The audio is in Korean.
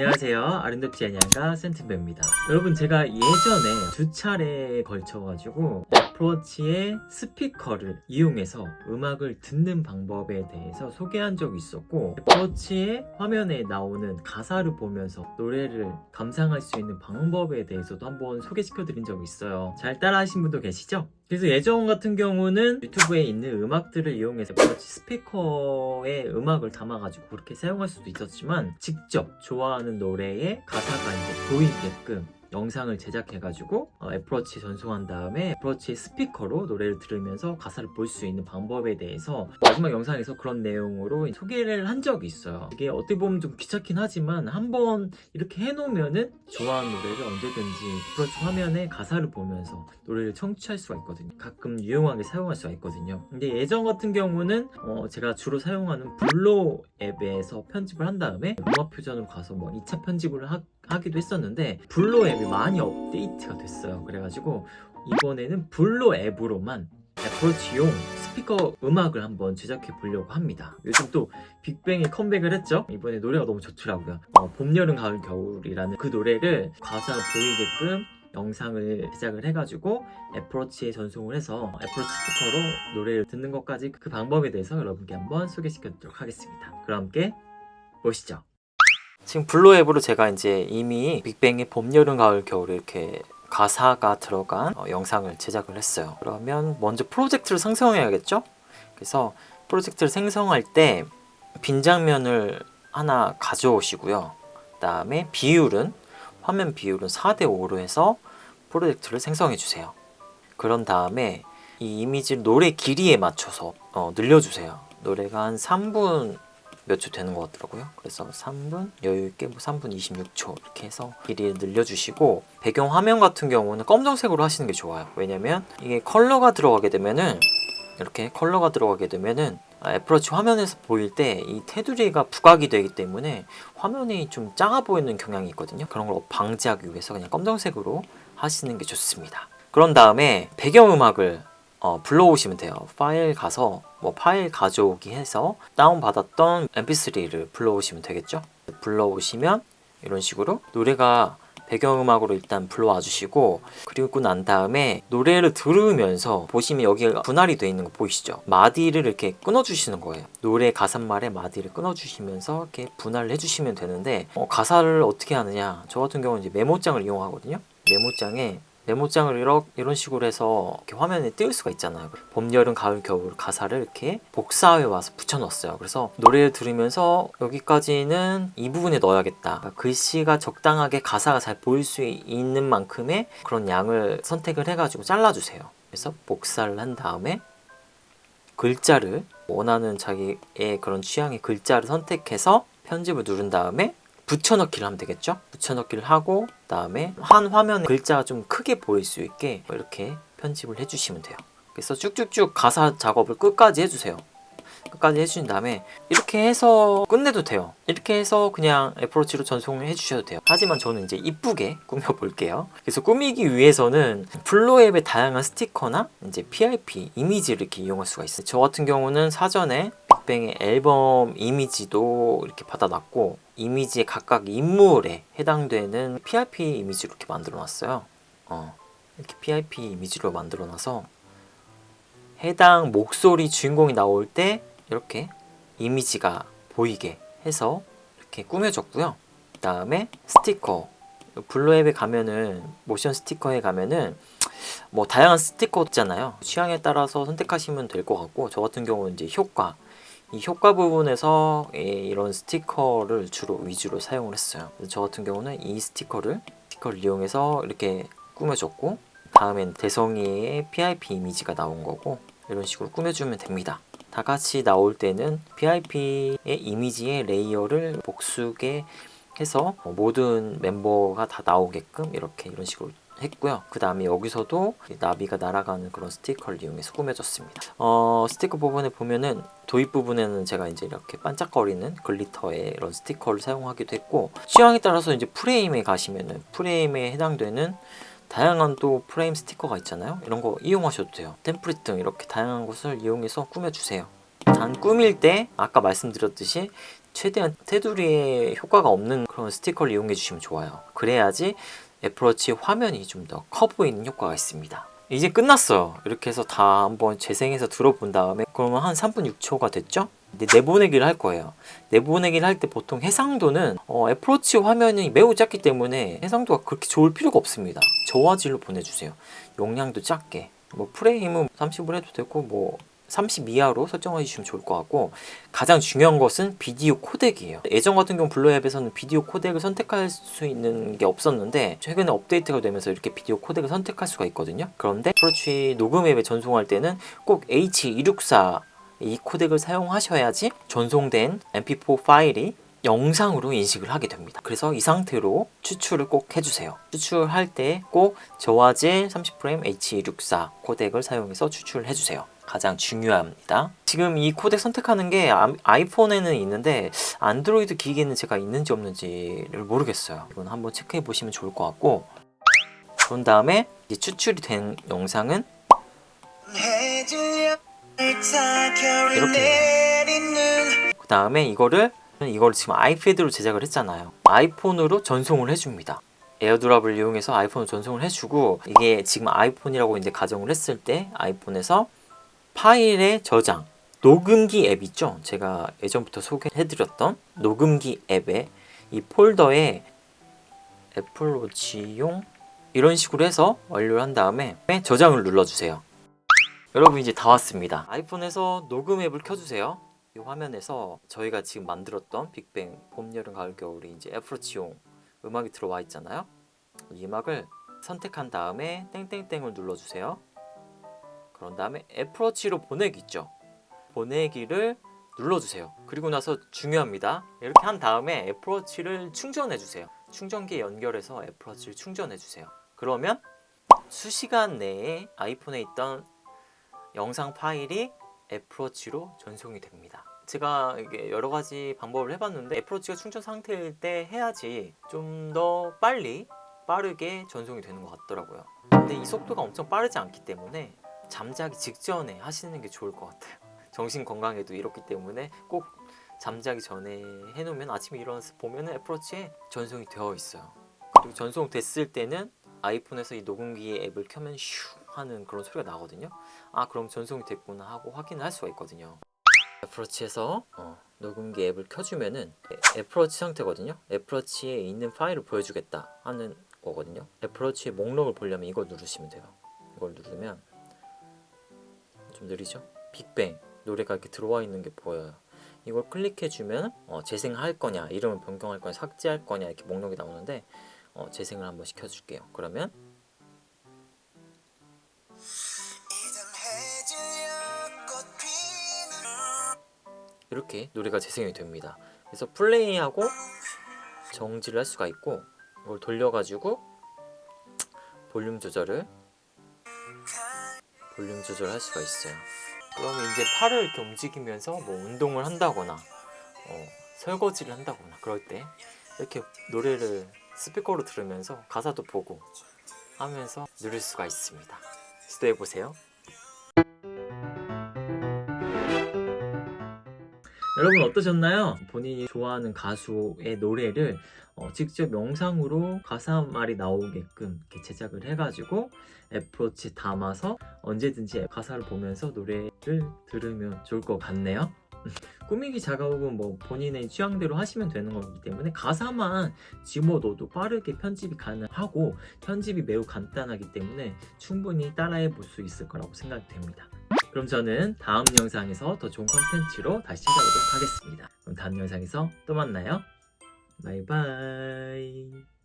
안녕하세요. 아름답지 않냐가 센트베입니다. 여러분 제가 예전에 두 차례에 걸쳐가지고 애플워치의 스피커를 이용해서 음악을 듣는 방법에 대해서 소개한 적이 있었고 애플워치의 화면에 나오는 가사를 보면서 노래를 감상할 수 있는 방법에 대해서도 한번 소개시켜 드린 적이 있어요. 잘 따라 하신 분도 계시죠? 그래서 예전 같은 경우는 유튜브에 있는 음악들을 이용해서 애플워치 스피커에 음악을 담아가지고 그렇게 사용할 수도 있었지만 직접 좋아하는 노래의 가사가 이제 보이게끔 영상을 제작해가지고 어, 애플워치 전송한 다음에 애플워치 스피커로 노래를 들으면서 가사를 볼 수 있는 방법에 대해서 마지막 영상에서 그런 내용으로 소개를 한 적이 있어요. 이게 어떻게 보면 좀 귀찮긴 하지만 한번 이렇게 해놓으면은 좋아하는 노래를 언제든지 애플워치 화면에 가사를 보면서 노래를 청취할 수가 있거든요. 가끔 유용하게 사용할 수가 있거든요. 근데 예전 같은 경우는 어, 제가 주로 사용하는 블로 앱에서 편집을 한 다음에 음악 표전으로 가서 뭐 2차 편집을 하, 하기도 했었는데 블로 앱이 많이 업데이트가 됐어요. 그래가지고 이번에는 블로 앱으로만 애플워치용 스피커 음악을 한번 제작해 보려고 합니다. 요즘 또 빅뱅이 컴백을 했죠? 이번에 노래가 너무 좋더라고요. 어, 봄, 여름, 가을, 겨울이라는 그 노래를 가사 보이게끔 영상을 제작을 해가지고 애플워치에 전송을 해서 애플워치 스피커로 노래를 듣는 것까지 그 방법에 대해서 여러분께 한번 소개시켜 드리도록 하겠습니다. 그럼 함께 보시죠. 지금 블루 앱으로 제가 이제 이미 빅뱅의 봄, 여름, 가을, 겨울 이렇게 가사가 들어간 어, 영상을 제작을 했어요. 그러면 먼저 프로젝트를 생성해야겠죠? 그래서 프로젝트를 생성할 때 빈 장면을 하나 가져오시고요. 그 다음에 비율은 화면 비율은 4대 5로 해서 프로젝트를 생성해 주세요. 그런 다음에 이 이미지를 노래 길이에 맞춰서 어, 늘려주세요. 노래가 한 3분 몇 초 되는 것 같더라고요. 그래서 3분 여유 있게 뭐 3분 26초 이렇게 해서 길이를 늘려주시고 배경 화면 같은 경우는 검정색으로 하시는 게 좋아요. 왜냐면 이게 컬러가 들어가게 되면은 이렇게 컬러가 들어가게 되면은 아, 애플워치 화면에서 보일 때 이 테두리가 부각이 되기 때문에 화면이 좀 작아 보이는 경향이 있거든요. 그런 걸 방지하기 위해서 그냥 검정색으로 하시는 게 좋습니다. 그런 다음에 배경음악을 어, 불러오시면 돼요. 파일 가서 뭐 파일 가져오기 해서 다운받았던 mp3를 불러오시면 되겠죠. 불러오시면 이런 식으로 노래가 배경음악으로 일단 불러와 주시고 그리고 난 다음에 노래를 들으면서 보시면 여기 분할이 되어 있는 거 보이시죠? 마디를 이렇게 끊어 주시는 거예요. 노래 가사말에 마디를 끊어 주시면서 이렇게 분할을 해 주시면 되는데 어, 가사를 어떻게 하느냐? 저 같은 경우는 이제 메모장을 이용하거든요. 메모장에 메모장을 이런 식으로 해서 이렇게 화면에 띄울 수가 있잖아요. 봄, 여름, 가을, 겨울 가사를 이렇게 복사해 와서 붙여넣었어요. 그래서 노래를 들으면서 여기까지는 이 부분에 넣어야겠다. 그러니까 글씨가 적당하게 가사가 잘 보일 수 있는 만큼의 그런 양을 선택을 해가지고 잘라주세요. 그래서 복사를 한 다음에 글자를 원하는 자기의 그런 취향의 글자를 선택해서 편집을 누른 다음에 붙여넣기를 하면 되겠죠? 붙여넣기를 하고 그다음에 한 화면에 글자가 좀 크게 보일 수 있게 이렇게 편집을 해주시면 돼요. 그래서 쭉쭉쭉 가사 작업을 끝까지 해주세요. 끝까지 해주신 다음에 이렇게 해서 끝내도 돼요. 이렇게 해서 그냥 애플워치로 전송을 해주셔도 돼요. 하지만 저는 이제 이쁘게 꾸며볼게요. 그래서 꾸미기 위해서는 플로 앱의 다양한 스티커나 이제 PIP 이미지를 이렇게 이용할 수가 있어요. 저 같은 경우는 사전에 빅뱅의 앨범 이미지도 이렇게 받아놨고 이미지의 각각 인물에 해당되는 PIP 이미지로 이렇게 만들어놨어요. 어, 이렇게 PIP 이미지로 만들어놔서 해당 목소리 주인공이 나올 때 이렇게 이미지가 보이게 해서 이렇게 꾸며줬고요. 그 다음에 스티커 블루앱에 가면은 모션 스티커에 가면은 뭐 다양한 스티커 있잖아요. 취향에 따라서 선택하시면 될 것 같고 저 같은 경우는 이제 효과 이 효과 부분에서 이- 이런 스티커를 주로 위주로 사용을 했어요. 저 같은 경우는 이 스티커를 스티커를 이용해서 이렇게 꾸며줬고 다음엔 대성이의 PIP 이미지가 나온 거고 이런 식으로 꾸며주면 됩니다. 다 같이 나올 때는 PIP의 이미지의 레이어를 복수게 해서 모든 멤버가 다 나오게끔 이렇게 이런 식으로 했고요. 그 다음에 여기서도 나비가 날아가는 그런 스티커를 이용해서 꾸며줬습니다. 어, 스티커 부분에 보면은 도입 부분에는 제가 이제 이렇게 반짝거리는 글리터의 이런 스티커를 사용하기도 했고 취향에 따라서 이제 프레임에 가시면은 프레임에 해당되는 다양한 또 프레임 스티커가 있잖아요. 이런 거 이용하셔도 돼요. 템플릿 등 이렇게 다양한 것을 이용해서 꾸며주세요. 단 꾸밀 때 아까 말씀드렸듯이 최대한 테두리에 효과가 없는 그런 스티커를 이용해 주시면 좋아요. 그래야지 애플워치 화면이 좀 더 커 보이는 효과가 있습니다. 이제 끝났어요. 이렇게 해서 다 한번 재생해서 들어본 다음에 그러면 한 3분 6초가 됐죠? 이제 내보내기를 할 거예요. 내보내기를 할 때 보통 해상도는 어, 애플워치 화면이 매우 작기 때문에 해상도가 그렇게 좋을 필요가 없습니다. 저화질로 보내주세요. 용량도 작게. 뭐 프레임은 30으로 해도 되고 뭐 30 이하로 설정해 주시면 좋을 것 같고 가장 중요한 것은 비디오 코덱이에요. 예전 같은 경우 블루 앱에서는 비디오 코덱을 선택할 수 있는 게 없었는데 최근에 업데이트가 되면서 이렇게 비디오 코덱을 선택할 수가 있거든요. 그런데 프로치 녹음 앱에 전송할 때는 꼭 H264 이 코덱을 사용하셔야지 전송된 MP4 파일이 영상으로 인식을 하게 됩니다. 그래서 이 상태로 추출을 꼭 해주세요. 추출할 때 꼭 저화질 30프레임 H264 코덱을 사용해서 추출을 해주세요. 가장 중요합니다. 지금 이 코덱 선택하는 게 아- 아이폰에는 있는데 안드로이드 기기에는 제가 있는지 없는지를 모르겠어요. 이건 한번 체크해 보시면 좋을 것 같고 그런 다음에 이제 추출이 된 영상은 이렇게 그 다음에 이거를 이걸 지금 아이패드로 제작을 했잖아요. 아이폰으로 전송을 해줍니다. 에어드랍을 이용해서 아이폰으로 전송을 해주고 이게 지금 아이폰이라고 이제 가정을 했을 때 아이폰에서 파일의 저장 녹음기 앱 있죠? 제가 예전부터 소개해드렸던 녹음기 앱에 이 폴더에 애플워치용 이런 식으로 해서 완료를 한 다음에 저장을 눌러주세요. 여러분 이제 다 왔습니다. 아이폰에서 녹음 앱을 켜주세요. 이 화면에서 저희가 지금 만들었던 빅뱅 봄, 여름, 가을, 겨울이 이제 애플워치용 음악이 들어와 있잖아요. 이 음악을 선택한 다음에 땡땡땡을 눌러주세요. 그런 다음에 애플워치로 보내기 있죠. 보내기를 눌러주세요. 그리고 나서 중요합니다. 이렇게 한 다음에 애플워치를 충전해주세요. 충전기에 연결해서 애플워치를 충전해주세요. 그러면 수시간 내에 아이폰에 있던 영상 파일이 애플워치로 전송이 됩니다. 제가 이게 여러 가지 방법을 해봤는데 애플워치가 충전 상태일 때 해야지 좀 더 빨리 빠르게 전송이 되는 것 같더라고요. 근데 이 속도가 엄청 빠르지 않기 때문에 잠자기 직전에 하시는 게 좋을 것 같아요. 정신 건강에도 이렇기 때문에 꼭 잠자기 전에 해놓으면 아침에 일어나서 보면 애플워치에 전송이 되어 있어요. 그리고 전송됐을 때는 아이폰에서 이 녹음기 앱을 켜면 슈 하는 그런 소리가 나거든요. 아 그럼 전송이 됐구나 하고 확인을 할 수가 있거든요. 애플워치에서 어, 녹음기 앱을 켜주면은 애- 애플워치 상태거든요. 애플워치에 있는 파일을 보여주겠다 하는 거거든요. 애플워치의 목록을 보려면 이걸 누르시면 돼요. 이걸 누르면 좀 느리죠? 빅뱅 노래가 이렇게 들어와 있는 게 보여요. 이걸 클릭해주면 어, 재생할 거냐, 이름을 변경할 거냐, 삭제할 거냐 이렇게 목록이 나오는데 어, 재생을 한번 시켜줄게요. 그러면 이렇게 노래가 재생이 됩니다. 그래서 플레이하고 정지를 할 수가 있고 이걸 돌려가지고 볼륨 조절을 볼륨 조절할 수가 있어요. 그러면 이제 팔을 이렇게 움직이면서 뭐 운동을 한다거나 어, 설거지를 한다거나 그럴 때 이렇게 노래를 스피커로 들으면서 가사도 보고 하면서 누릴 수가 있습니다. 시도해 보세요. 여러분 어떠셨나요? 본인이 좋아하는 가수의 노래를 어, 직접 영상으로 가사 말이 나오게끔 제작을 해가지고 애플워치 담아서 언제든지 가사를 보면서 노래를 들으면 좋을 것 같네요. 꾸미기 작업은 뭐 본인의 취향대로 하시면 되는 거기 때문에 가사만 집어넣어도 빠르게 편집이 가능하고 편집이 매우 간단하기 때문에 충분히 따라해 볼 수 있을 거라고 생각이 됩니다. 그럼 저는 다음 영상에서 더 좋은 컨텐츠로 다시 찾아오도록 하겠습니다. 그럼 다음 영상에서 또 만나요. 拜拜。